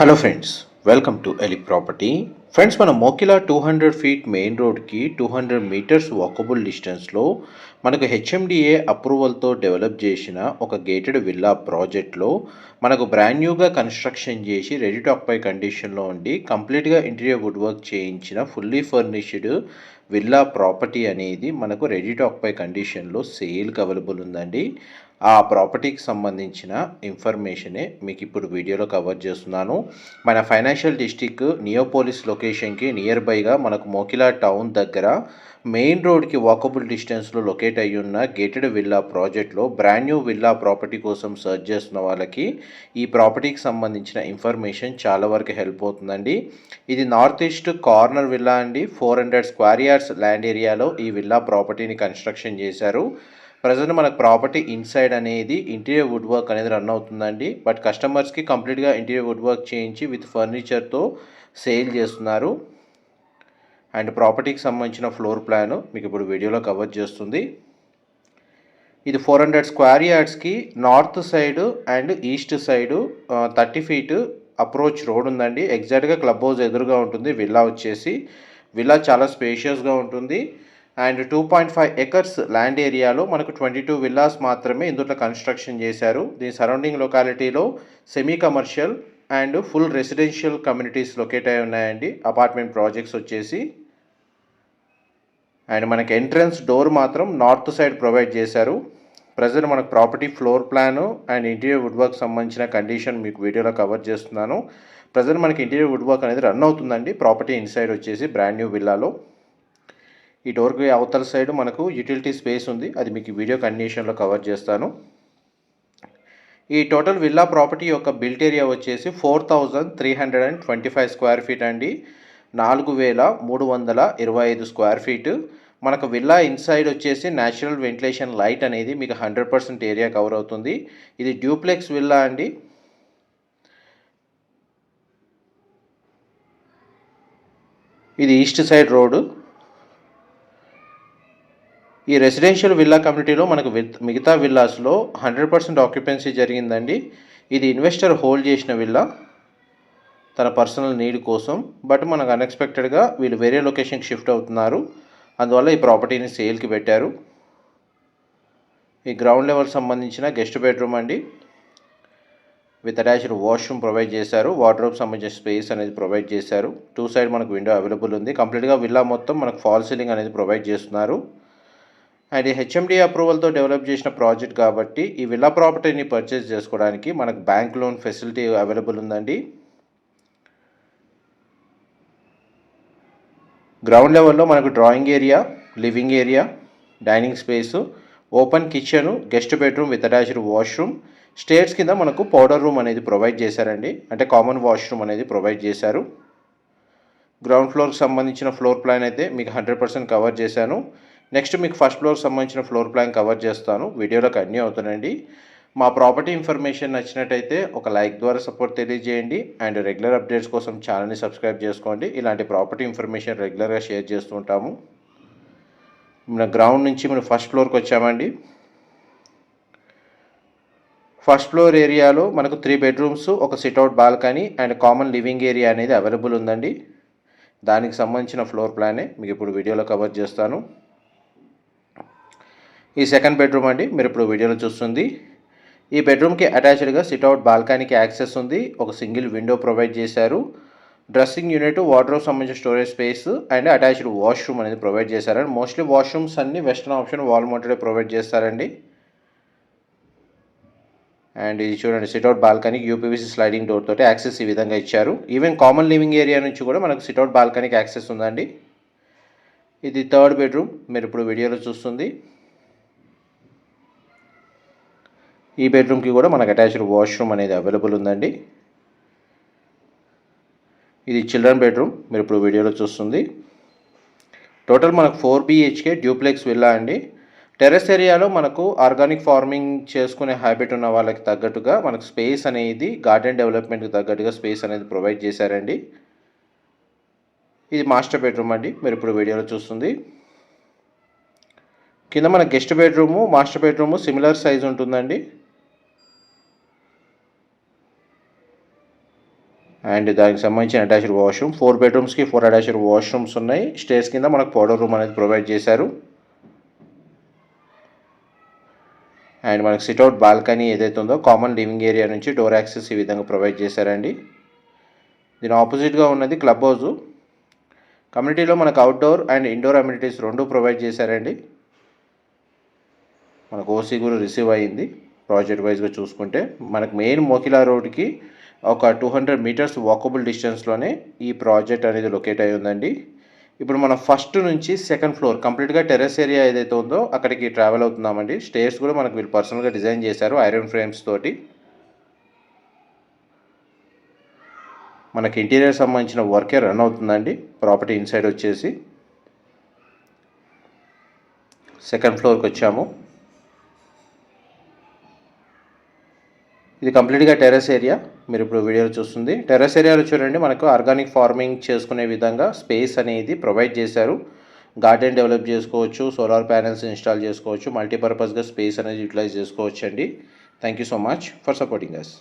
Hello friends welcome to Eli property friends మన Mokila two hundred feet main రోడ్కి two hundred metres walkable డిస్టెన్స్లో మనకు HMDA అప్రూవల్తో develop చేసిన ఒక గేటెడ్ విల్లా ప్రాజెక్ట్లో మనకు బ్రాండ్ న్యూగా కన్స్ట్రక్షన్ చేసి రెడీ టు ఆక్యుపై కండిషన్లో ఉండి కంప్లీట్గా ఇంటీరియర్ వుడ్ వర్క్ చేయించిన ఫుల్లీ ఫర్నిష్డ్ విల్లా ప్రాపర్టీ అనేది మనకు రెడీ టు ఆక్యుపై కండిషన్లో సేల్కి అవైలబుల్ ఉందండి. ఆ ప్రాపర్టీకి సంబంధించిన ఇన్ఫర్మేషనే మీకు ఇప్పుడు వీడియోలో కవర్ చేస్తున్నాను. మన ఫైనాన్షియల్ డిస్టిక్ నియోపోలిస్లో లొకేషన్కి నియర్ బైగా మనకు మోకిలా టౌన్ దగ్గర మెయిన్ రోడ్కి వాకబుల్ డిస్టెన్స్లో లొకేట్ అయ్యి ఉన్న గేటెడ్ విల్లా ప్రాజెక్ట్లో బ్రాండ్ న్యూ విల్లా ప్రాపర్టీ కోసం సర్చ్ చేస్తున్న వాళ్ళకి ఈ ప్రాపర్టీకి సంబంధించిన ఇన్ఫర్మేషన్ చాలా వరకు హెల్ప్ అవుతుందండి. ఇది నార్త్ ఈస్ట్ కార్నర్ విల్లా అండి. Four hundred square yards land ఏరియాలో ఈ విల్లా ప్రాపర్టీని కన్స్ట్రక్షన్ చేశారు. ప్రజెంట్ మనకు ప్రాపర్టీ ఇన్సైడ్ అనేది ఇంటీరియర్ వుడ్ వర్క్ అనేది రన్ అవుతుందండి. బట్ కస్టమర్స్కి కంప్లీట్గా ఇంటీరియర్ వుడ్ వర్క్ చేయించి విత్ ఫర్నిచర్తో సేల్ చేస్తున్నారు. అండ్ ప్రాపర్టీకి సంబంధించిన ఫ్లోర్ ప్లాన్ మీకు ఇప్పుడు వీడియోలో కవర్ చేస్తుంది. ఇది four hundred square యార్డ్స్కి north side and east side thirty feet approach road ఉందండి. ఎగ్జాక్ట్గా క్లబ్ హౌస్ ఎదురుగా ఉంటుంది. విల్లా వచ్చేసి. విల్లా చాలా స్పేషియస్గా ఉంటుంది. And two point five acres land ఏరియాలో మనకు ట్వంటీ టూ విల్లాస్ మాత్రమే ఇందులో కన్స్ట్రక్షన్ చేశారు. దీని surrounding లొకాలిటీలో semi commercial and full residential communities locate అయి ఉన్నాయండి. అపార్ట్మెంట్ ప్రాజెక్ట్స్ వచ్చేసి. అండ్ మనకి ఎంట్రన్స్ డోర్ మాత్రం నార్త్ సైడ్ ప్రొవైడ్ చేశారు. ప్రజెంట్ మనకు property floor plan and interior wood work సంబంధించిన కండిషన్ మీకు వీడియోలో కవర్ చేస్తున్నాను. ప్రజెంట్ మనకి ఇంటీరియర్ వుడ్ వర్క్ అనేది రన్ అవుతుందండి. ప్రాపర్టీ ఇన్సైడ్ వచ్చేసి బ్రాండ్ న్యూ విల్లాలో ఈ డోర్కి అవతల సైడ్ మనకు యూటిలిటీ స్పేస్ ఉంది. అది మీకు వీడియో కండిషన్లో కవర్ చేస్తాను. ఈ టోటల్ విల్లా ప్రాపర్టీ యొక్క బిల్ట్ ఏరియా వచ్చేసి four thousand three hundred and twenty five square feet అండి. నాలుగు వేల మూడు వందల ఇరవై ఐదు స్క్వేర్ ఫీట్ మనకు విల్లా ఇన్సైడ్ వచ్చేసి న్యాచురల్ వెంటిలేషన్ లైట్ అనేది మీకు హండ్రెడ్ పర్సెంట్ ఏరియా కవర్ అవుతుంది. ఇది డ్యూప్లెక్స్ విల్లా అండి. ఇది ఈస్ట్ సైడ్ రోడ్డు ఈ రెసిడెన్షియల్ విల్లా కమ్యూనిటీలో మనకు మిగతా విల్లాస్లో హండ్రెడ్ పర్సెంట్ ఆక్యుపెన్సీ జరిగిందండి. ఇది ఇన్వెస్టర్ హోల్డ్ చేసిన విల్లా తన పర్సనల్ నీడ్ కోసం. బట్ మనకు అన్ఎక్స్పెక్టెడ్గా వీళ్ళు వేరే లొకేషన్కి షిఫ్ట్ అవుతున్నారు. అందువల్ల ఈ ప్రాపర్టీని సేల్కి పెట్టారు. ఈ గ్రౌండ్ లెవెల్ సంబంధించిన గెస్ట్ బెడ్రూమ్ అండి. విత్ అటాచ్డ్ వాష్రూమ్ ప్రొవైడ్ చేశారు. వార్డ్రోబ్ సంబంధించిన స్పేస్ అనేది ప్రొవైడ్ చేశారు. టూ సైడ్ మనకు విండో అవైలబుల్ ఉంది. కంప్లీట్గా విల్లా మొత్తం మనకు ఫాల్ సీలింగ్ అనేది ప్రొవైడ్ చేస్తున్నారు. అండ్ హెచ్ఎండి అప్రూవల్తో డెవలప్ చేసిన ప్రాజెక్ట్ కాబట్టి ఈ విల్లా ప్రాపర్టీని పర్చేస్ చేసుకోవడానికి మనకు బ్యాంక్ లోన్ ఫెసిలిటీ అవైలబుల్ ఉందండి. గ్రౌండ్ లెవెల్లో మనకు drawing area living area dining space open kitchen guest bedroom with attached washroom. Stairs కింద మనకు పౌడర్ రూమ్ అనేది ప్రొవైడ్ చేశారండి. అంటే కామన్ వాష్రూమ్ అనేది ప్రొవైడ్ చేశారు. గ్రౌండ్ ఫ్లోర్కి సంబంధించిన ఫ్లోర్ ప్లాన్ అయితే మీకు హండ్రెడ్ పర్సెంట్ కవర్ చేశాను. నెక్స్ట్ మీకు ఫస్ట్ ఫ్లోర్ సంబంధించిన ఫ్లోర్ ప్లాన్ కవర్ చేస్తాను. వీడియోలో కంటిన్యూ అవుతానండి మా ప్రాపర్టీ ఇన్ఫర్మేషన్ నచ్చినట్టయితే ఒక లైక్ ద్వారా సపోర్ట్ తెలియజేయండి. అండ్ రెగ్యులర్ అప్డేట్స్ కోసం ఛానల్ని సబ్స్క్రైబ్ చేసుకోండి. ఇలాంటి ప్రాపర్టీ ఇన్ఫర్మేషన్ రెగ్యులర్గా షేర్ చేస్తుంటాము మన గ్రౌండ్ నుంచి మనం ఫస్ట్ ఫ్లోర్కి వచ్చామండి. ఫస్ట్ ఫ్లోర్ ఏరియాలో మనకు త్రీ బెడ్రూమ్స్ ఒక sit out balcony and common living area అనేది అవైలబుల్ ఉందండి. దానికి సంబంధించిన ఫ్లోర్ ప్లానే మీకు ఇప్పుడు వీడియోలో కవర్ చేస్తాను. ఈ సెకండ్ బెడ్రూమ్ అండి. మీరు ఇప్పుడు వీడియోలో చూస్తుంది. ఈ బెడ్రూమ్కి అటాచ్డ్గా సిట్అవుట్ బాల్కనీకి యాక్సెస్ ఉంది. ఒక సింగిల్ విండో ప్రొవైడ్ చేశారు. డ్రెస్సింగ్ యూనిట్ వాటర్ సంబంధించిన storage space and attached washroom అనేది ప్రొవైడ్ చేశారండి మోస్ట్లీ వాష్రూమ్స్ అన్ని వెస్టర్న్ ఆప్షన్ వాల్ మౌంటెడే ప్రొవైడ్ చేస్తారండి. అండ్ ఇది చూడండి sit out balcony UPVC sliding door తోటి యాక్సెస్ ఈ విధంగా ఇచ్చారు. ఈవెన్ కామన్ లివింగ్ ఏరియా నుంచి కూడా మనకు సిట్అవుట్ బాల్కనీకి యాక్సెస్ ఉందండి. ఇది థర్డ్ బెడ్రూమ్ మీరు ఇప్పుడు వీడియోలో చూస్తుంది. ఈ బెడ్రూమ్కి కూడా మనకు అటాచ్డ్ వాష్రూమ్ అనేది అవైలబుల్ ఉందండి. ఇది చిల్డ్రన్ బెడ్రూమ్ మీరు ఇప్పుడు వీడియోలో చూస్తుంది. టోటల్ మనకు ఫోర్ బిహెచ్కే డ్యూప్లెక్స్ విల్లా అండి. టెరెస్ ఏరియాలో మనకు ఆర్గానిక్ ఫార్మింగ్ చేసుకునే హ్యాబిట్ ఉన్న వాళ్ళకి తగ్గట్టుగా మనకు స్పేస్ అనేది గార్డెన్ డెవలప్మెంట్కి తగ్గట్టుగా స్పేస్ అనేది ప్రొవైడ్ చేశారండి. ఇది మాస్టర్ బెడ్రూమ్ అండి మీరు ఇప్పుడు వీడియోలో చూస్తుంది. కింద మన guest bedroom master bedroom similar size ఉంటుందండి. అండ్ దానికి సంబంధించిన అటాచ్డ్ వాష్రూమ్. ఫోర్ బెడ్రూమ్స్కి ఫోర్ అటాచ్డ్ వాష్రూమ్స్ ఉన్నాయి. స్టేర్స్ కింద మనకు పౌడర్ రూమ్ అనేది ప్రొవైడ్ చేశారు. అండ్ మనకు సిట్అవుట్ బాల్కనీ ఏదైతే ఉందో కామన్ లివింగ్ ఏరియా నుంచి డోర్ యాక్సెస్ ఈ విధంగా ప్రొవైడ్ చేశారండి. దీని ఆపోజిట్గా ఉన్నది క్లబ్ హౌస్ కమ్యూనిటీలో మనకు అవుట్డోర్ అండ్ ఇండోర్ అమ్యూనిటీస్ రెండు ప్రొవైడ్ చేశారండి. మనకు ఓసీ కూడా రిసీవ్ అయ్యింది. ప్రాజెక్ట్ వైజ్గా చూసుకుంటే మనకు మెయిన్ మోకిలా రోడ్కి ఒక టూ హండ్రెడ్ మీటర్స్ వాకబుల్ డిస్టెన్స్లోనే ఈ ప్రాజెక్ట్ అనేది లొకేట్ అయి ఉందండి. ఇప్పుడు మనం ఫస్ట్ నుంచి సెకండ్ ఫ్లోర్ కంప్లీట్గా టెర్రస్ ఏరియా ఏదైతే ఉందో అక్కడికి ట్రావెల్ అవుతున్నామండి. స్టేర్స్ కూడా మనకు వీళ్ళు పర్సనల్గా డిజైన్ చేశారు ఐరన్ ఫ్రేమ్స్ తోటి. మనకి ఇంటీరియర్ సంబంధించిన వర్కే రన్ అవుతుందండి. ప్రాపర్టీ ఇన్సైడ్ వచ్చేసి. సెకండ్ ఫ్లోర్కి వచ్చాము. ఇది కంప్లీట్గా టెర్రస్ ఏరియా. మీరు ఇప్పుడు వీడియోలో చూస్తుంది. టెర్రస్ ఏరియాలో చూడండి మనకు ఆర్గానిక్ ఫార్మింగ్ చేసుకునే విధంగా స్పేస్ అనేది ప్రొవైడ్ చేశారు. గార్డెన్ డెవలప్ చేసుకోవచ్చు సోలార్ ప్యానెల్స్ ఇన్స్టాల్ చేసుకోవచ్చు మల్టీపర్పస్గా స్పేస్ అనేది యూటిలైజ్ చేసుకోవచ్చు అండి thank you so much for supporting us